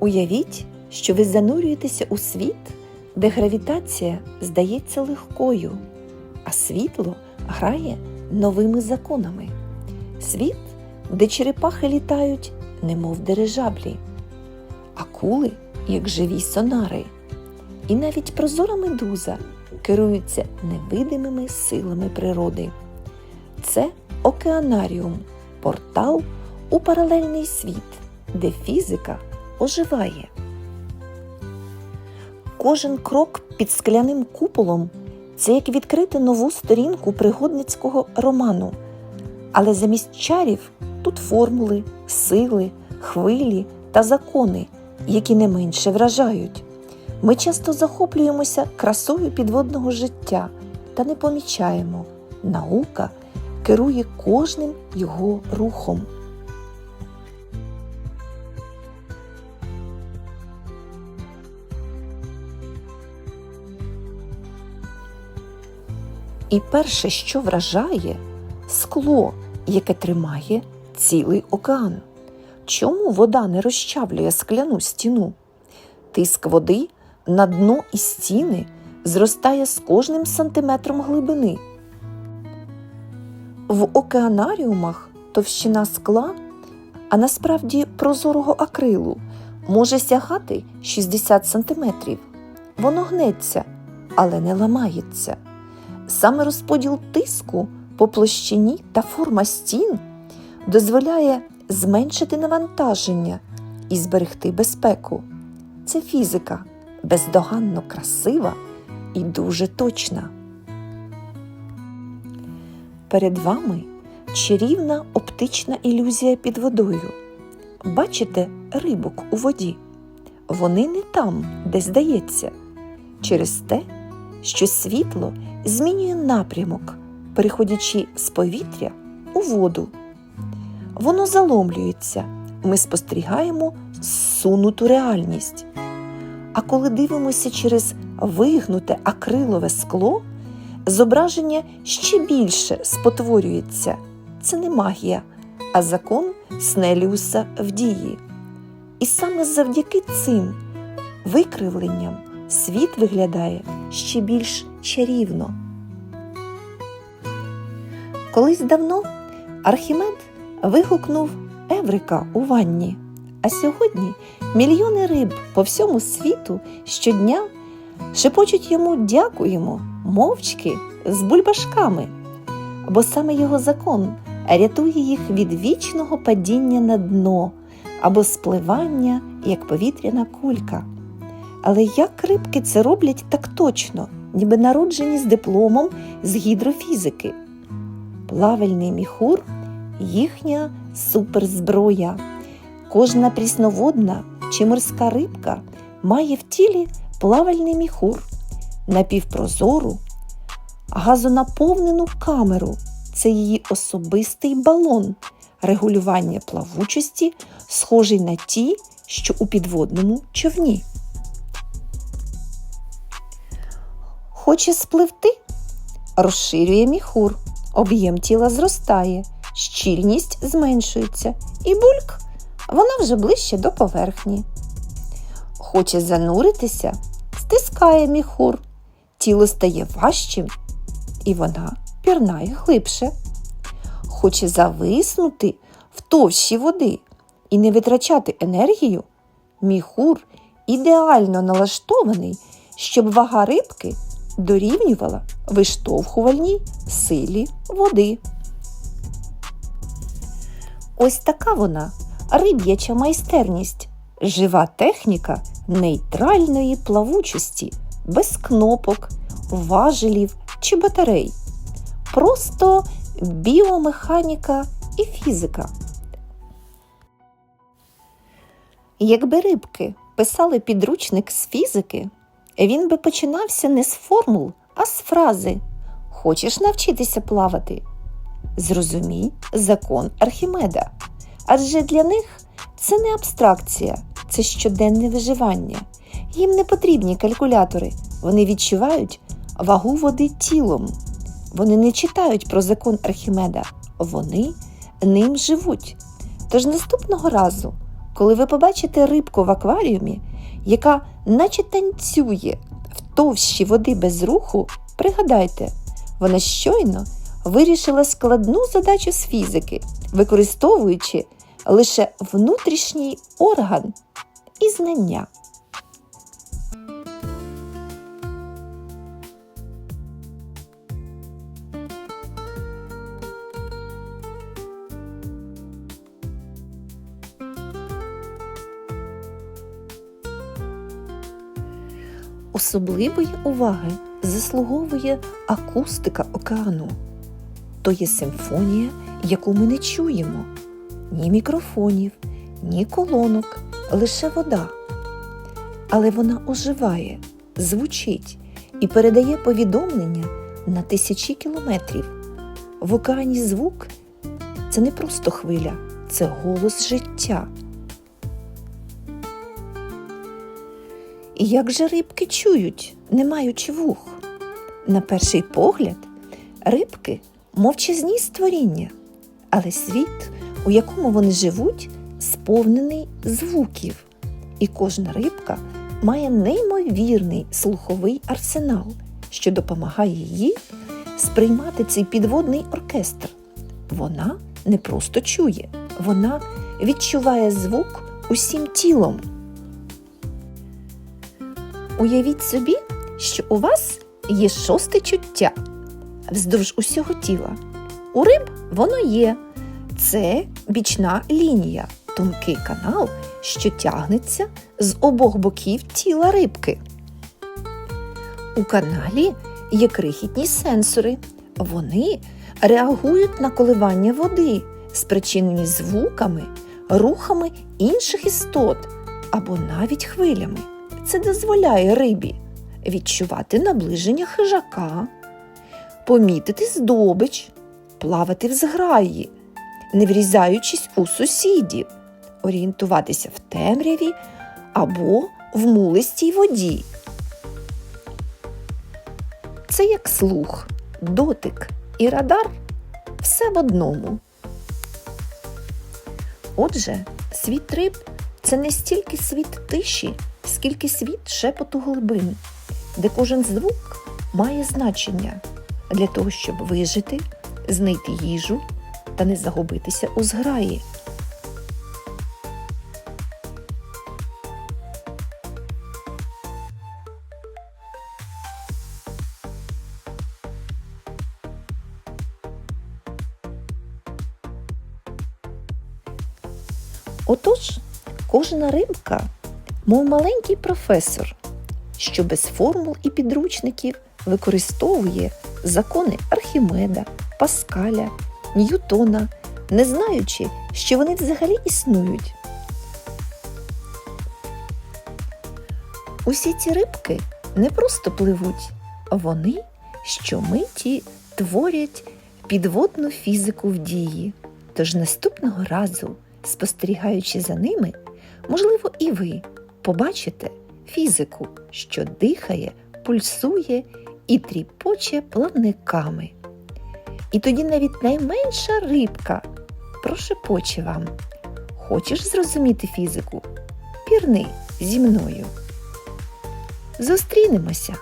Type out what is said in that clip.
Уявіть, що ви занурюєтеся у світ, де гравітація здається легкою, а світло грає новими законами. Світ, де черепахи літають, немов дирижаблі, акули, як живі сонари, і навіть прозора медуза керуються невидимими силами природи. Це океанаріум, портал у паралельний світ, де фізика оживає. Кожен крок під скляним куполом це як відкрити нову сторінку пригодницького роману. Але замість чарів тут формули, сили, хвилі та закони, які не менше вражають. Ми часто захоплюємося красою підводного життя та не помічаємо, наука керує кожним його рухом. І перше, що вражає, скло, яке тримає цілий океан. Чому вода не розчавлює скляну стіну? Тиск води на дно і стіни зростає з кожним сантиметром глибини. В океанаріумах товщина скла, а насправді прозорого акрилу, може сягати 60 сантиметрів. Воно гнеться, але не ламається. Саме розподіл тиску по площині та форма стін дозволяє зменшити навантаження і зберегти безпеку. Це фізика бездоганно красива і дуже точна. Перед вами чарівна оптична ілюзія під водою. Бачите рибок у воді. Вони не там, де здається, через те, що світло змінює напрямок, переходячи з повітря у воду. Воно заломлюється, ми спостерігаємо зсунуту реальність. А коли дивимося через вигнуте акрилове скло, зображення ще більше спотворюється. Це не магія, а закон Снеліуса в дії. І саме завдяки цим викривленням світ виглядає ще більш чарівно. Колись давно Архімед вигукнув Еврика у ванні. А сьогодні мільйони риб по всьому світу щодня шепочуть йому дякуємо, мовчки з бульбашками, бо саме його закон рятує їх від вічного падіння на дно або спливання, як повітряна кулька. Але як рибки це роблять так точно, ніби народжені з дипломом з гідрофізики? Плавальний міхур їхня суперзброя. Кожна прісноводна чи морська рибка має в тілі плавальний міхур, напівпрозору, газонаповнену камеру це її особистий балон регулювання плавучості, схожий на ті, що у підводному човні. Хоче спливти, розширює міхур, об'єм тіла зростає, щільність зменшується. І бульк вона вже ближче до поверхні. Хоче зануритися, стискає міхур, тіло стає важчим, і вона пірнає глибше. Хоче зависнути в товщі води і не витрачати енергію, міхур ідеально налаштований, щоб вага рибки дорівнювала виштовхувальній силі води. Ось така вона риб'яча майстерність, жива техніка нейтральної плавучості, без кнопок, важелів чи батарей. Просто біомеханіка і фізика. Якби рибки писали підручник з фізики, він би починався не з формул, а з фрази Хочеш навчитися плавати? Зрозумій закон Архімеда. Адже для них це не абстракція, це щоденне виживання. Їм не потрібні калькулятори, вони відчувають вагу води тілом. Вони не читають про закон Архімеда, вони ним живуть. Тож наступного разу, коли ви побачите рибку в акваріумі, яка наче танцює в товщі води без руху, пригадайте, вона щойно вирішила складну задачу з фізики, використовуючи лише внутрішній орган і знання. Особливої уваги заслуговує акустика океану. То є симфонія, яку ми не чуємо, ні мікрофонів, ні колонок, лише вода. Але вона оживає, звучить і передає повідомлення на тисячі кілометрів. В океані звук це не просто хвиля, це голос життя. Як же рибки чують, не маючи вух? На перший погляд, рибки мовчазні створіння, але світ, у якому вони живуть, сповнений звуків, і кожна рибка має неймовірний слуховий арсенал, що допомагає їй сприймати цей підводний оркестр. Вона не просто чує, вона відчуває звук усім тілом. Уявіть собі, що у вас є шосте чуття вздовж усього тіла. У риб воно є. Це бічна лінія, тонкий канал, що тягнеться з обох боків тіла рибки. У каналі є крихітні сенсори. Вони реагують на коливання води, спричинені звуками, рухами інших істот або навіть хвилями. Це дозволяє рибі відчувати наближення хижака, помітити здобич, плавати в зграї, не врізаючись у сусідів, орієнтуватися в темряві або в мулистій воді. Це як слух, дотик і радар все в одному. Отже, світ риб це не стільки світ тиші, скільки світ шепоту глибин, де кожен звук має значення для того, щоб вижити, знайти їжу та не загубитися у зграї. Отож, кожна рибка, мов маленький професор, що без формул і підручників використовує закони Архімеда, Паскаля, Ньютона, не знаючи, що вони взагалі існують. Усі ці рибки не просто пливуть, вони щомиті творять підводну фізику в дії. Тож наступного разу, спостерігаючи за ними, можливо, і ви побачите фізику, що дихає, пульсує і тріпоче плавниками. І тоді навіть найменша рибка прошепоче вам. Хочеш зрозуміти фізику? Пірни зі мною. Зустрінемося!